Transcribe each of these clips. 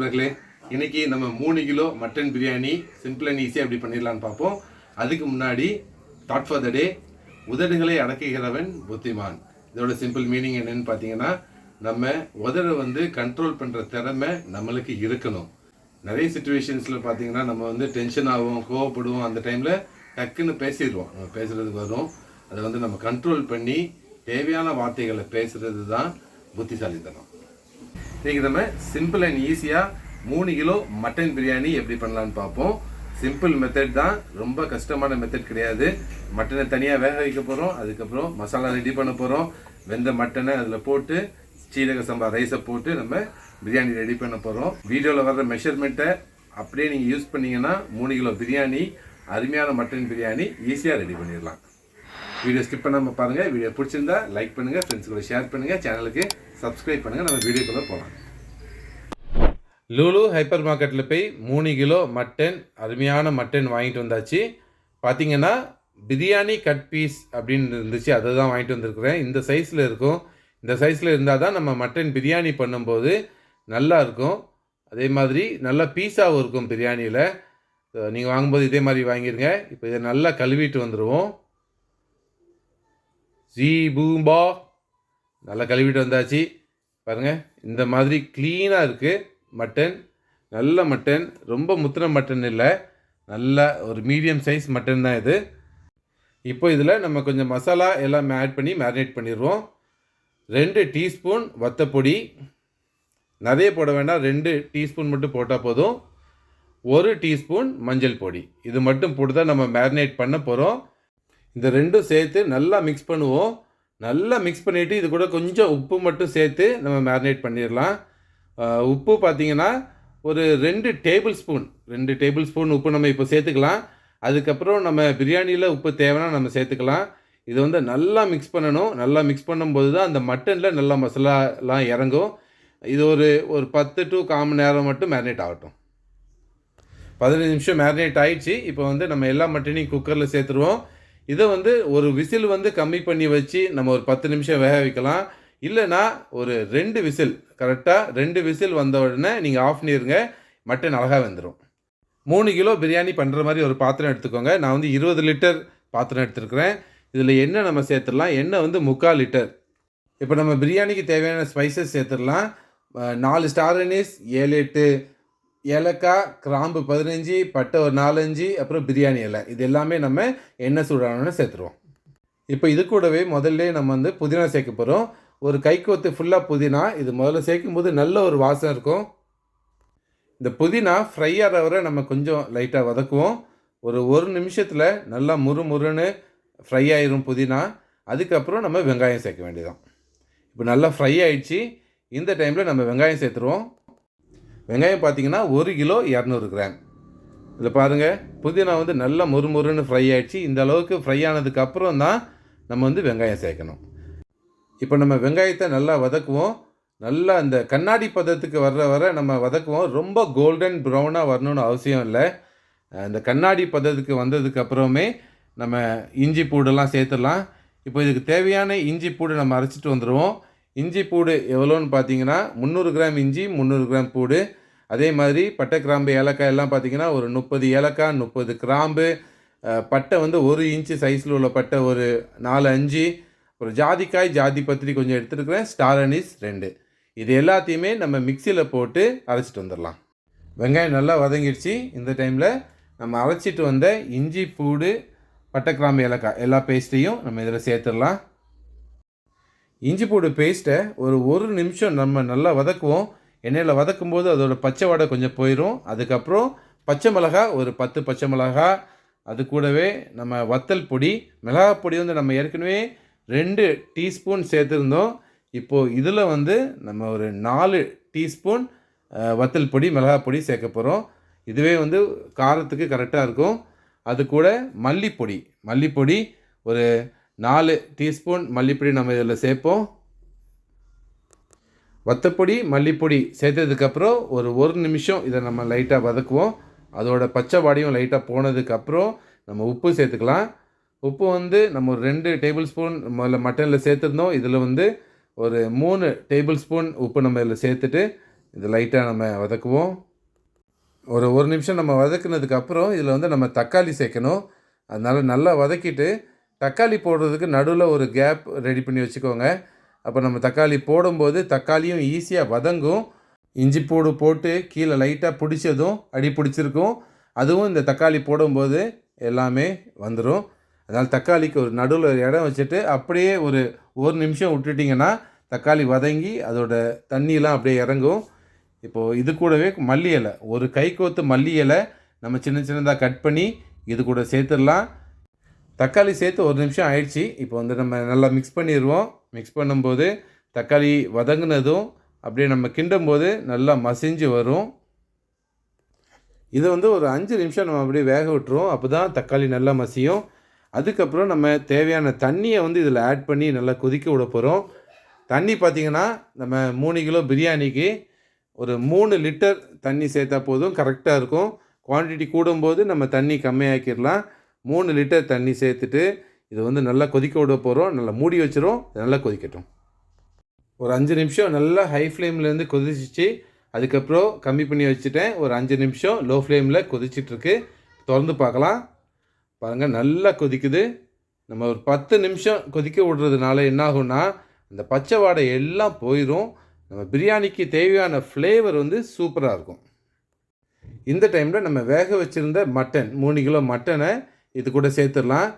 நண்பர்களே இன்னைக்கு நம்ம மூணு kilo mutton biryani simple and ஈஸியாக எப்படி பண்ணிடலான்னு பார்ப்போம் அதுக்கு முன்னாடி தாட் ஃபார் த டே உதடுகளை அடக்குகிறவன் புத்திமான். இதோட சிம்பிள் மீனிங் என்னன்னு பார்த்தீங்கன்னா நம்ம உதடை வந்து கண்ட்ரோல் பண்ணுற திறமை நம்மளுக்கு இருக்கணும். நிறைய சுச்சுவேஷன்ஸில் பார்த்தீங்கன்னா நம்ம வந்து டென்ஷன் ஆகும் கோவப்படுவோம். அந்த டைமில் டக்குன்னு பேசிடுவோம். நம்ம பேசுகிறதுக்கு வரும். அதை வந்து நம்ம கண்ட்ரோல் பண்ணி தேவையான வார்த்தைகளை பேசுகிறது தான் புத்திசாலித்தனம். இன்னைக்கு நம்ம சிம்பிள் அண்ட் ஈஸியாக மூணு கிலோ மட்டன் பிரியாணி எப்படி பண்ணலான்னு பார்ப்போம். சிம்பிள் மெத்தட் தான் ரொம்ப கஷ்டமான மெத்தட் கிடையாது. மட்டனை தனியாக வேக வைக்க போகிறோம் அதுக்கப்புறம் மசாலா ரெடி பண்ண போகிறோம் வெந்த மட்டனை அதில் போட்டு சீரக சம்பா ரைஸை போட்டு நம்ம பிரியாணி ரெடி பண்ண போகிறோம் வீடியோவில் வர்ற மெஷர்மெண்ட்டை அப்படியே நீங்கள் யூஸ் பண்ணிங்கன்னா மூணு கிலோ பிரியாணி அருமையான மட்டன் பிரியாணி ஈஸியாக ரெடி பண்ணிடலாம். வீடியோ ஸ்கிப் பண்ணாமல் பாருங்கள் வீடியோ பிடிச்சிருந்தா லைக் பண்ணுங்கள் ஃப்ரெண்ட்ஸ் கூட ஷேர் பண்ணுங்கள் சேனலுக்கு சப்ஸ்கிரைப் பண்ணுங்கள் நம்ம வீடியோக்குள்ளே போகலாம் லூலு ஹைப்பர் மார்க்கெட்டில் போய் மூணு கிலோ மட்டன் அருமையான மட்டன் வாங்கிட்டு வந்தாச்சு. பார்த்தீங்கன்னா பிரியாணி கட் பீஸ் அப்படின்னு இருந்துச்சு அதை தான் வாங்கிட்டு வந்திருக்கிறேன். இந்த சைஸில் இருக்கும். இந்த சைஸில் இருந்தால் தான் நம்ம மட்டன் பிரியாணி பண்ணும்போது நல்லா இருக்கும். அதே மாதிரி நல்லா பீஸாகவும் இருக்கும் பிரியாணியில். நீங்கள் வாங்கும்போது இதே மாதிரி வாங்கிருங்க. இப்போ இதை நல்லா கழுவிட்டு வந்துடுவோம் ஜீ பூம்பா. நல்லா கழுவிட்டு வந்தாச்சு. பாருங்கள் இந்த மாதிரி க்ளீனாக இருக்குது மட்டன் நல்ல மட்டன் ரொம்ப முத்தின மட்டன் இல்லை. நல்ல ஒரு மீடியம் சைஸ் மட்டன் தான் இது. இப்போ இதில் நம்ம கொஞ்சம் மசாலா எல்லாம் ஆட் பண்ணி மேரினேட் பண்ணிடுவோம் ரெண்டு டீஸ்பூன் வத்தப்பொடி. நிறைய போட வேண்டாம். ரெண்டு டீஸ்பூன் மட்டும் போட்டால் போதும். ஒரு டீஸ்பூன் மஞ்சள் பொடி. இது மட்டும் போட்டு தான் நம்ம மேரினேட் பண்ண போகிறோம் இந்த ரெண்டும் சேர்த்து நல்லா மிக்ஸ் பண்ணுவோம். நல்லா மிக்ஸ் பண்ணிவிட்டு இது கூட கொஞ்சம் உப்பு மட்டும் சேர்த்து நம்ம மேரினேட் பண்ணிடலாம். உப்பு பார்த்தீங்கன்னா ஒரு ரெண்டு டேபிள் ஸ்பூன் ரெண்டு டேபிள் ஸ்பூன் உப்பு நம்ம இப்போ சேர்த்துக்கலாம். அதுக்கப்புறம் நம்ம பிரியாணியில் உப்பு தேவைன்னா நம்ம சேர்த்துக்கலாம். இது வந்து நல்லா மிக்ஸ் பண்ணணும். நல்லா மிக்ஸ் பண்ணும்போது தான் அந்த மட்டனில் நல்லா மசாலாலாம் இறங்கும். இது ஒரு ஒரு பத்து டு கால் மணி நேரம் மட்டும் மேரினேட் ஆகட்டும். பதினஞ்சு நிமிஷம் மேரினேட் ஆகிடுச்சு இப்போ வந்து நம்ம எல்லா மட்டனையும் குக்கரில் சேர்த்துருவோம். இதை வந்து ஒரு விசில் வந்து கம்மி பண்ணி வச்சு நம்ம ஒரு பத்து நிமிஷம் வேக வைக்கலாம். இல்லைன்னா ஒரு ரெண்டு விசில் கரெக்டாக ரெண்டு விசில் வந்த உடனே நீங்கள் ஆஃப் பண்ணிடுங்க மட்டன் அழகாக வெந்துடும் மூணு கிலோ பிரியாணி பண்ணுற மாதிரி ஒரு பாத்திரம் எடுத்துக்கோங்க. நான் வந்து இருபது லிட்டர் பாத்திரம் எடுத்துருக்குறேன். இதில் எண்ணெய் நம்ம சேர்த்துடலாம். எண்ணெய் வந்து முக்கால் லிட்டர். இப்போ நம்ம பிரியாணிக்கு தேவையான ஸ்பைசஸ் சேர்த்துடலாம். நாலு ஸ்டார் அனீஸ் ஏழு எட்டு ஏலக்காய் கிராம்பு பதினஞ்சு பட்டை ஒரு நாலஞ்சு அப்புறம் பிரியாணி இலை. இது எல்லாமே நம்ம எண்ணெய் சூடானோன்னு சேர்த்துருவோம். இப்போ இது கூடவே முதல்ல நம்ம வந்து புதினா சேர்க்க போகிறோம் ஒரு கைக்கோத்து ஃபுல்லாக புதினா. இது முதல்ல சேர்க்கும் போது நல்ல ஒரு வாசம் இருக்கும். இந்த புதினா ஃப்ரை ஆகிற வரை நம்ம கொஞ்சம் லைட்டாக வதக்குவோம். ஒரு ஒரு நிமிஷத்தில் நல்லா முறு முறுன்னு ஃப்ரை ஆயிரும் புதினா. அதுக்கப்புறம் நம்ம வெங்காயம் சேர்க்க வேண்டியதான் இப்போ நல்லா ஃப்ரை ஆயிடுச்சு. இந்த டைமில் நம்ம வெங்காயம் சேர்த்துருவோம். வெங்காயம் பார்த்தீங்கன்னா ஒரு கிலோ இரநூறு கிராம். இதில் பாருங்கள் புதினா வந்து நல்லா முறுமுறுன்னு ஃப்ரை ஆகிடுச்சு இந்த அளவுக்கு ஃப்ரை ஆனதுக்கப்புறம் தான் நம்ம வந்து வெங்காயம் சேர்க்கணும். இப்போ நம்ம வெங்காயத்தை நல்லா வதக்குவோம். நல்லா அந்த கண்ணாடி பதத்துக்கு வர்ற வர நம்ம வதக்குவோம். ரொம்ப கோல்டன் ப்ரௌனாக வரணும்னு அவசியம் இல்லை. அந்த கண்ணாடி பதத்துக்கு வந்ததுக்கப்புறமே நம்ம இஞ்சி பூடெல்லாம் சேர்த்துடலாம். இப்போ இதுக்கு தேவையான இஞ்சி பூடு நம்ம அரைச்சிட்டு வந்துடுவோம் இஞ்சி பூடு எவ்வளோன்னு பார்த்தீங்கன்னா முந்நூறு கிராம் இஞ்சி முந்நூறு கிராம் பூடு. அதே மாதிரி பட்டை கிராம்பு ஏலக்காய் எல்லாம் பார்த்தீங்கன்னா ஒரு முப்பது ஏலக்காய் முப்பது கிராம்பு பட்டை வந்து ஒரு இன்ச்சு சைஸில் உள்ள பட்டை ஒரு நாலு அஞ்சு. அப்புறம் ஜாதிக்காய் ஜாதி பத்திரி கொஞ்சம் எடுத்துருக்குறேன். ஸ்டார் அனீஸ் ரெண்டு. இது எல்லாத்தையுமே நம்ம மிக்சியில் போட்டு அரைச்சிட்டு வந்துடலாம் வெங்காயம் நல்லா வதங்கிடுச்சு. இந்த டைமில் நம்ம அரைச்சிட்டு வந்த இஞ்சி பூடு பட்டை கிராம்பு ஏலக்காய் எல்லா பேஸ்ட்டையும் நம்ம இதில் சேர்த்துடலாம் இஞ்சி பூடு பேஸ்ட்டை ஒரு ஒரு நிமிஷம் நம்ம நல்லா வதக்குவோம். எண்ணெயில் வதக்கும் போது அதோட பச்சை வடை கொஞ்சம் போயிடும் அதுக்கப்புறம் பச்சை மிளகா ஒரு பத்து பச்சை மிளகா அது கூடவே நம்ம வத்தல் பொடி மிளகாய் பொடி வந்து நம்ம ஏற்கனவே ரெண்டு டீஸ்பூன் சேர்த்துருந்தோம். இப்போது இதில் வந்து நம்ம ஒரு நாலு டீஸ்பூன் வத்தல் பொடி மிளகாய் பொடி சேர்க்க போகிறோம் இதுவே வந்து காரத்துக்கு கரெக்டாக இருக்கும். அது கூட மல்லிப்பொடி. மல்லிப்பொடி ஒரு நாலு டீஸ்பூன் மல்லிப்பொடி நம்ம இதில் சேர்ப்போம். வத்தப்பொடி மல்லிப்பொடி சேர்த்ததுக்கப்புறம் ஒரு ஒரு நிமிஷம் இதை நம்ம லைட்டாக வதக்குவோம். அதோட பச்சை வாடியும் லைட்டாக போனதுக்கப்புறம் நம்ம உப்பு சேர்த்துக்கலாம். உப்பு வந்து நம்ம ஒரு ரெண்டு டேபிள் ஸ்பூன் முதல்ல மட்டனில் சேர்த்துருந்தோம். இதில் வந்து ஒரு மூணு டேபிள் ஸ்பூன் உப்பு நம்ம இதில் சேர்த்துட்டு இது லைட்டாக நம்ம வதக்குவோம். ஒரு ஒரு நிமிஷம் நம்ம வதக்குனதுக்கப்புறம் இதில் வந்து நம்ம தக்காளி சேர்க்கணும். அதனால் நல்லா வதக்கிட்டு தக்காளி போடுறதுக்கு நடுவில் ஒரு கேப் ரெடி பண்ணி வச்சுக்கோங்க. அப்போ நம்ம தக்காளி போடும்போது தக்காளியும் ஈஸியாக வதங்கும். இஞ்சி பூடு போட்டு கீழே லைட்டாக பிடிச்சதும் அடி பிடிச்சிருக்கும். அதுவும் இந்த தக்காளி போடும்போது எல்லாமே வந்துடும் அதனால் தக்காளிக்கு ஒரு நடுவில் ஒரு இடம் வச்சுட்டு அப்படியே ஒரு ஒரு நிமிஷம் விட்டுட்டிங்கன்னா தக்காளி வதங்கி அதோட தண்ணியெலாம் அப்படியே இறங்கும். இப்போது இது கூடவே மல்லி இலை ஒரு கைக்கோத்து மல்லி இலை நம்ம சின்ன சின்னதாக கட் பண்ணி இது கூட சேர்த்துடலாம். தக்காளி சேர்த்து ஒரு நிமிஷம் ஆயிடுச்சு. இப்போ வந்து நம்ம நல்லா மிக்ஸ் பண்ணிடுவோம். மிக்ஸ் பண்ணும்போது தக்காளி வதங்கினதும் அப்படியே நம்ம கிண்டும் போது நல்லா மசிஞ்சு வரும். இதை வந்து ஒரு அஞ்சு நிமிஷம் நம்ம அப்படியே வேக விட்டுருவோம். அப்போ தான் தக்காளி நல்லா மசியும். அதுக்கப்புறம் நம்ம தேவையான தண்ணியை வந்து இதில் ஆட் பண்ணி நல்லா கொதிக்க விட போகிறோம் தண்ணி பார்த்திங்கன்னா நம்ம மூணு கிலோ பிரியாணிக்கு ஒரு மூணு லிட்டர் தண்ணி சேர்த்தா போதும் கரெக்டாக இருக்கும். குவான்டிட்டி கூடும்போது நம்ம தண்ணி கம்மியாக்கிடலாம். மூணு லிட்டர் தண்ணி சேர்த்துட்டு இது வந்து நல்லா கொதிக்க விட போகிறோம் நல்லா மூடி வச்சிரும் நல்லா கொதிக்கட்டும். ஒரு அஞ்சு நிமிஷம் நல்லா ஹை ஃப்ளேம்லேருந்து கொதிச்சிச்சு. அதுக்கப்புறம் கம்மி பண்ணி வச்சுட்டேன். ஒரு அஞ்சு நிமிஷம் லோ ஃப்ளேமில் கொதிச்சிட்ருக்கு திறந்து பார்க்கலாம். பாருங்கள் நல்லா கொதிக்குது. நம்ம ஒரு பத்து நிமிஷம் கொதிக்க விடுறதுனால என்னாகும்னா அந்த பச்சை வாடை எல்லாம் போயிடும் நம்ம பிரியாணிக்கு தேவையான ஃப்ளேவர் வந்து சூப்பராக இருக்கும். இந்த டைமில் நம்ம வேக வச்சுருந்த மட்டன் மூணு கிலோ மட்டனை இது கூட சேர்த்துடலாம்.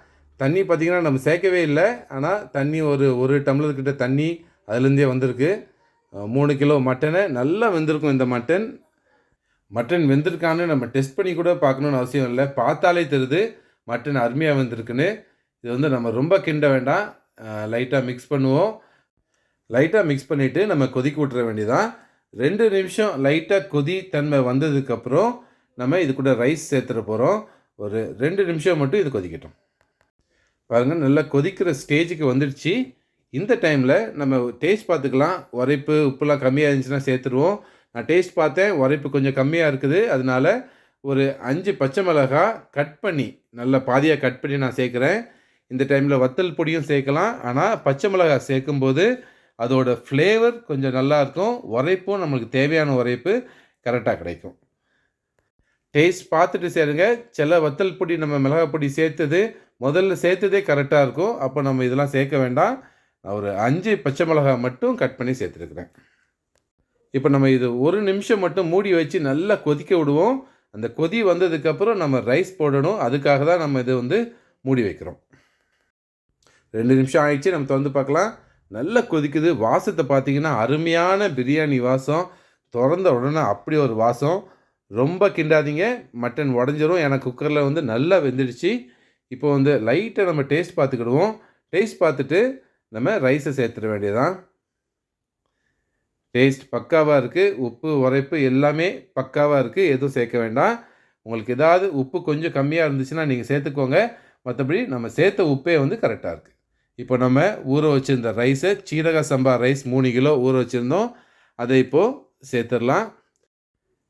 தண்ணி பார்த்திங்கன்னா நம்ம சேர்க்கவே இல்லை. ஆனால் தண்ணி ஒரு ஒரு டம்ளர் கிட்ட தண்ணி அதுலேருந்தே வந்திருக்கு. மூணு கிலோ மட்டனை நல்லா வெந்திருக்கும் இந்த மட்டன். மட்டன் வெந்திருக்கான்னு நம்ம டெஸ்ட் பண்ணி கூட பார்க்கணுன்னு அவசியம் இல்லை. பார்த்தாலே தெரியுது மட்டன் அருமையாக வந்திருக்குன்னு. இது வந்து நம்ம ரொம்ப கிண்ட வேண்டாம். லைட்டாக மிக்ஸ் பண்ணுவோம். லைட்டாக மிக்ஸ் பண்ணிவிட்டு நம்ம கொதிக்க விட்டுற வேண்டியதான் ரெண்டு நிமிஷம் லைட்டாக கொதி தன்மை வந்ததுக்கப்புறம் நம்ம இது கூட ரைஸ் சேர்த்துட போகிறோம் ஒரு ரெண்டு நிமிஷம் மட்டும் இது கொதிக்கட்டும். பாருங்கள் நல்லா கொதிக்கிற ஸ்டேஜுக்கு வந்துடுச்சு. இந்த டைமில் நம்ம டேஸ்ட் பார்த்துக்கலாம். உரைப்பு உப்புலாம் கம்மியாக இருந்துச்சுன்னா சேர்த்துருவோம். நான் டேஸ்ட் பார்த்தேன் உரைப்பு கொஞ்சம் கம்மியாக இருக்குது. அதனால ஒரு அஞ்சு பச்சை மிளகாய் கட் பண்ணி நல்லா பாதியாக கட் பண்ணி நான் சேர்க்குறேன். இந்த டைமில் வத்தல் பொடியும் சேர்க்கலாம். ஆனால் பச்சை மிளகாய் சேர்க்கும்போது அதோட ஃப்ளேவர் கொஞ்சம் நல்லாயிருக்கும் உரைப்பும் நம்மளுக்கு தேவையான உரைப்பு கரெக்டாக கிடைக்கும். டேஸ்ட் பார்த்துட்டு சேருங்க. சில வத்தல் பொடி நம்ம மிளகாய் பொடி சேர்த்தது முதல்ல சேர்த்ததே கரெக்டாக இருக்கும் அப்போ நம்ம இதெல்லாம் சேர்க்க வேண்டாம். நான் ஒரு அஞ்சு பச்சை மிளகாய் மட்டும் கட் பண்ணி சேர்த்துருக்குறேன். இப்போ நம்ம இது ஒரு நிமிஷம் மட்டும் மூடி வச்சு நல்லா கொதிக்க விடுவோம். அந்த கொதி வந்ததுக்கப்புறம் நம்ம ரைஸ் போடணும். அதுக்காக தான் நம்ம இதை வந்து மூடி வைக்கிறோம். ரெண்டு நிமிஷம் ஆயிடுச்சு நம்ம திறந்து பார்க்கலாம். நல்லா கொதிக்குது. வாசத்தை பார்த்தீங்கன்னா அருமையான பிரியாணி வாசம். திறந்த உடனே அப்படி ஒரு வாசம். ரொம்ப கிண்டாதீங்க. மட்டன் உடஞ்சிரும். ஏன்னா குக்கரில் வந்து நல்லா வெந்துடுச்சு. இப்போ வந்து லைட்டை நம்ம டேஸ்ட் பார்த்துக்கிடுவோம். டேஸ்ட் பார்த்துட்டு நம்ம ரைஸை சேர்த்துட வேண்டியதான் டேஸ்ட் பக்காவாக இருக்குது உப்பு உரைப்பு எல்லாமே பக்காவாக இருக்குது எதுவும் சேர்க்க வேண்டாம். உங்களுக்கு ஏதாவது உப்பு கொஞ்சம் கம்மியாக இருந்துச்சுன்னா நீங்கள் சேர்த்துக்கோங்க. மற்றபடி நம்ம சேர்த்த உப்பே வந்து கரெக்டாக இருக்குது இப்போ நம்ம ஊற வச்சுருந்த ரைஸை சீரக சம்பா ரைஸ் மூணு கிலோ ஊற வச்சுருந்தோம். அதை இப்போது சேர்த்துடலாம்.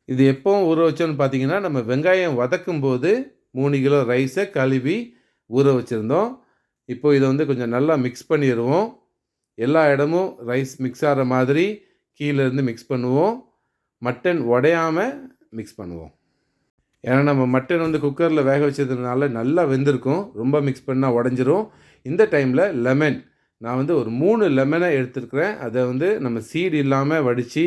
இது எப்போ ஊற வச்சோன்னு பார்த்தீங்கன்னா நம்ம வெங்காயம் வதக்கும் போது மூணு கிலோ ரைஸை கழுவி ஊற வச்சுருந்தோம். இப்போ இதை வந்து கொஞ்சம் நல்லா மிக்ஸ் பண்ணிடுவோம். எல்லா இடமும் ரைஸ் மிக்ஸ் ஆகிற மாதிரி கீழே இருந்து மிக்ஸ் பண்ணுவோம். மட்டன் உடையாமல் மிக்ஸ் பண்ணுவோம். ஏன்னா நம்ம மட்டன் வந்து குக்கரில் வேக வச்சதுனால நல்லா வெந்திருக்கும். ரொம்ப மிக்ஸ் பண்ணால் உடஞ்சிரும். இந்த டைமில் லெமன் நான் வந்து ஒரு மூணு லெமனை எடுத்துருக்குறேன். அதை வந்து நம்ம சீடு இல்லாமல் வடித்து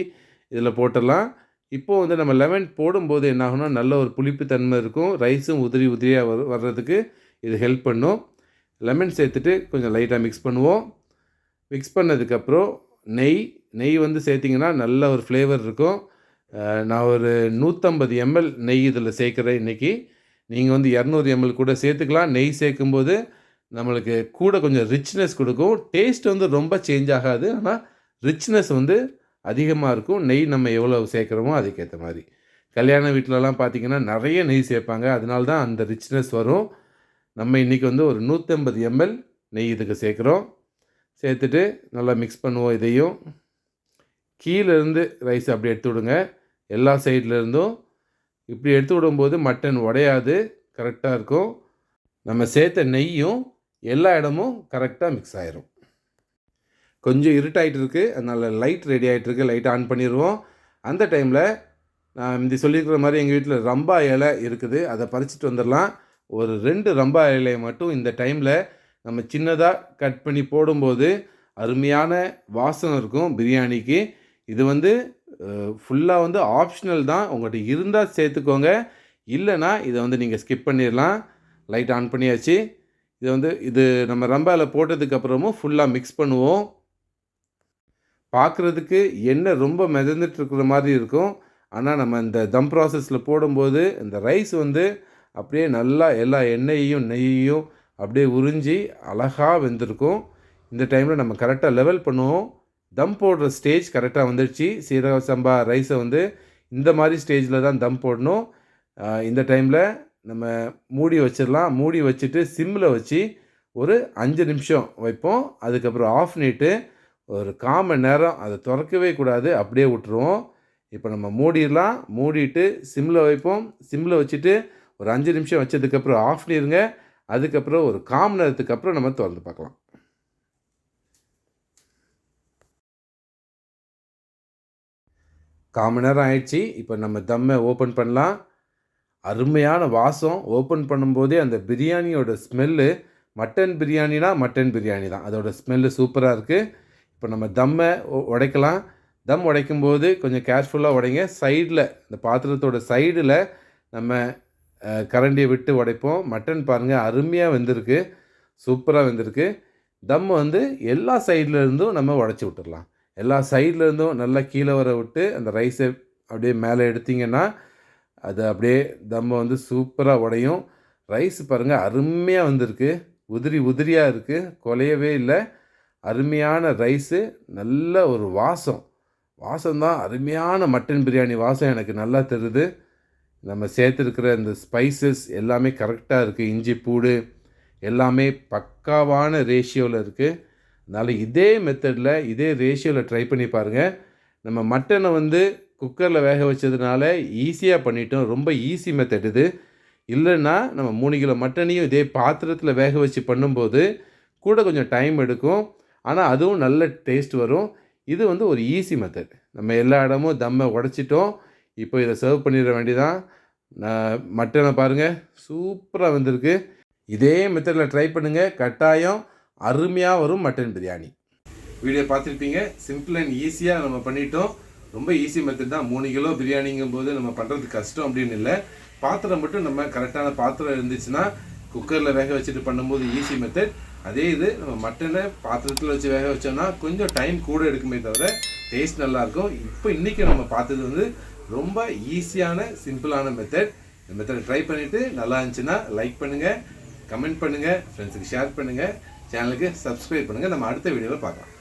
இதில் போட்டுடலாம். இப்போது வந்து நம்ம லெமன் போடும்போது என்ன ஆகும்னா நல்ல ஒரு புளிப்பு தன்மை இருக்கும் ரைஸும் உதிரி உதிரியாக வரு வர்றதுக்கு இது ஹெல்ப் பண்ணும். லெமன் சேர்த்துட்டு கொஞ்சம் லைட்டாக மிக்ஸ் பண்ணுவோம். மிக்ஸ் பண்ணதுக்கப்புறம் நெய் நெய் வந்து சேர்த்திங்கன்னா நல்ல ஒரு ஃப்ளேவர் இருக்கும். நான் ஒரு நூற்றம்பது எம்எல் நெய் இதில் சேர்க்குறேன் இன்றைக்கி நீங்கள் வந்து இரநூறு எம்எல் கூட சேர்த்துக்கலாம். நெய் சேர்க்கும்போது நம்மளுக்கு கூட கொஞ்சம் ரிச்னஸ் கொடுக்கும். டேஸ்ட் வந்து ரொம்ப சேஞ்ச் ஆகாது. ஆனால் ரிச்னஸ் வந்து அதிகமாக இருக்கும். நெய் நம்ம எவ்வளோ சேர்க்குறோமோ அதுக்கேற்ற மாதிரி. கல்யாண வீட்டிலலாம் பார்த்திங்கன்னா நிறைய நெய் சேர்ப்பாங்க. அதனால தான் அந்த ரிச்னஸ் வரும். நம்ம இன்றைக்கி வந்து ஒரு நூற்றம்பது எம்எல் நெய் இதுக்கு சேர்க்குறோம். சேர்த்துட்டு நல்லா மிக்ஸ் பண்ணுவோம் இதையும். கீழேருந்து ரைஸ் அப்படி எடுத்து விடுங்க. எல்லா சைட்லேருந்தும் இப்படி எடுத்து விடும்போது மட்டன் உடையாது கரெக்டாக இருக்கும். நம்ம சேர்த்த நெய்யும் எல்லா இடமும் கரெக்டாக மிக்ஸ் ஆயிரும். கொஞ்சம் இருட்டாயிட்டு இருக்குது அதனால் லைட் ரெடி ஆகிட்டு இருக்குது லைட் ஆன் பண்ணிடுவோம் அந்த டைமில் நான் இந்த சொல்லியிருக்கிற மாதிரி எங்கள் வீட்டில் ரம்பா இலை இருக்குது. அதை பறிச்சிட்டு வந்துடலாம் ஒரு ரெண்டு ரம்பா இலையை மட்டும் இந்த டைமில் நம்ம சின்னதாக கட் பண்ணி போடும்போது அருமையான வாசனை இருக்கும் பிரியாணிக்கு. இது வந்து ஃபுல்லாக வந்து ஆப்ஷனல் தான். உங்கள்கிட்ட இருந்தால் சேர்த்துக்கோங்க. இல்லைன்னா இதை வந்து நீங்கள் ஸ்கிப் பண்ணிடலாம் லைட் ஆன் பண்ணியாச்சு. இதை வந்து இது நம்ம ரம்பாவில் போட்டதுக்கப்புறமும் ஃபுல்லாக மிக்ஸ் பண்ணுவோம். பார்க்குறதுக்கு எண்ணெய் ரொம்ப மிதந்துட்டு இருக்கிற மாதிரி இருக்கும். ஆனால் நம்ம இந்த தம் ப்ராசஸில் போடும்போது இந்த ரைஸ் வந்து அப்படியே நல்லா எல்லா எண்ணெயையும் நெய்யையும் அப்படியே உறிஞ்சி அழகாக வெந்திருக்கும். இந்த டைமில் நம்ம கரெக்டாக லெவல் பண்ணுவோம். தம் போடுற ஸ்டேஜ் கரெக்டாக வந்துடுச்சு. சீரக சம்பா ரைஸை வந்து இந்த மாதிரி ஸ்டேஜில் தான் தம் போடணும். இந்த டைமில் நம்ம மூடி வச்சிடலாம். மூடி வச்சுட்டு சிம்மில் வச்சு ஒரு அஞ்சு நிமிஷம் வைப்போம். அதுக்கப்புறம் ஆஃப் பண்ணிட்டு ஒரு கால் மணி நேரம் அதை திறக்கவே கூடாது அப்படியே விட்டுருவோம். இப்போ நம்ம மூடிடலாம் மூடிட்டு சிம்மில் வைப்போம். சிம்மில் வச்சுட்டு ஒரு அஞ்சு நிமிஷம் வச்சதுக்கப்புறம் ஆஃப் பண்ணிடுங்க அதுக்கப்புறம் ஒரு கால் மணி நேரத்துக்கு அப்புறம் நம்ம திறந்து பார்க்கலாம். கால் மணி நேரம் ஆயிடுச்சு. இப்போ நம்ம தம்மை ஓப்பன் பண்ணலாம். அருமையான வாசம். ஓப்பன் பண்ணும்போதே அந்த பிரியாணியோட ஸ்மெல்லு மட்டன் பிரியாணினா மட்டன் பிரியாணி தான். அதோடய ஸ்மெல்லு சூப்பராக இருக்குது இப்போ நம்ம தம்மை உடைக்கலாம். தம் உடைக்கும் போது கொஞ்சம் கேர்ஃபுல்லாக உடைங்க. சைடில் இந்த பாத்திரத்தோட சைடில் நம்ம கரண்டியை விட்டு உடைப்போம். மட்டன் பாருங்கள் அருமையாக வெந்திருக்கு. சூப்பராக வெந்திருக்கு. தம் வந்து எல்லா சைட்லேருந்தும் நம்ம உடச்சி விட்டுடலாம் எல்லா சைட்லேருந்தும் நல்லா கீழே வர விட்டு அந்த ரைஸை அப்படியே மேலே எடுத்திங்கன்னா அது அப்படியே தம்மை வந்து சூப்பராக உடையும். ரைஸ் பாருங்கள் அருமையாக வந்திருக்கு. உதிரி உதிரியாக இருக்குது குலையவே இல்லை. அருமையான ரைஸு நல்ல ஒரு வாசம். வாசம் தான் அருமையான மட்டன் பிரியாணி வாசம் எனக்கு நல்லா தெரியுது. நம்ம சேர்த்துருக்கிற இந்த ஸ்பைசஸ் எல்லாமே கரெக்டாக இருக்குது இஞ்சி பூடு எல்லாமே பக்காவான ரேஷியோவில் இருக்குது அதனால் இதே மெத்தடில் இதே ரேஷியோவில் ட்ரை பண்ணி பாருங்கள் நம்ம மட்டனை வந்து குக்கரில் வேக வச்சதுனால ஈஸியாக பண்ணிட்டோம். ரொம்ப ஈஸி மெத்தட் இது. இல்லைன்னா நம்ம மூணு கிலோ மட்டனையும் இதே பாத்திரத்தில் வேக வச்சு பண்ணும்போது கூட கொஞ்சம் டைம் எடுக்கும். ஆனால் அதுவும் நல்ல டேஸ்ட் வரும். இது வந்து ஒரு ஈஸி மெத்தட் நம்ம எல்லா இடமும் தம்மை உடச்சிட்டோம். இப்போ இதை சர்வ் பண்ணிட வேண்டியதான் நான் மட்டனை பாருங்கள் சூப்பராக வந்திருக்கு. இதே மெத்தடில் ட்ரை பண்ணுங்கள் கட்டாயம் அருமையாக வரும் மட்டன் பிரியாணி. வீடியோ பார்த்துருப்பீங்க. சிம்பிள் அண்ட் ஈஸியாக நம்ம பண்ணிட்டோம். ரொம்ப ஈஸி மெத்தட் தான். மூணு கிலோ பிரியாணிங்கும் போது நம்ம பண்ணுறது கஷ்டம் அப்படின்னு இல்லை. பாத்திரம் மட்டும் நம்ம கரெக்டான பாத்திரம் இருந்துச்சுன்னா குக்கரில் வேக வச்சுட்டு பண்ணும்போது ஈஸி மெத்தட் அதே இது நம்ம மட்டனை பாத்திரத்தில் வச்சு வேக வச்சோம்னா கொஞ்சம் டைம் கூட எடுக்குமே தவிர டேஸ்ட் நல்லாயிருக்கும். இப்போ இன்றைக்கி நம்ம பார்த்தது வந்து ரொம்ப ஈஸியான சிம்பிளான மெத்தட் இந்த மெத்தட் ட்ரை பண்ணிவிட்டு நல்லா இருந்துச்சுன்னா லைக் பண்ணுங்கள் கமெண்ட் பண்ணுங்கள் ஃப்ரெண்ட்ஸுக்கு ஷேர் பண்ணுங்கள் சேனலுக்கு சப்ஸ்கிரைப் பண்ணுங்கள் நம்ம அடுத்த வீடியோவில் பார்க்கலாம்.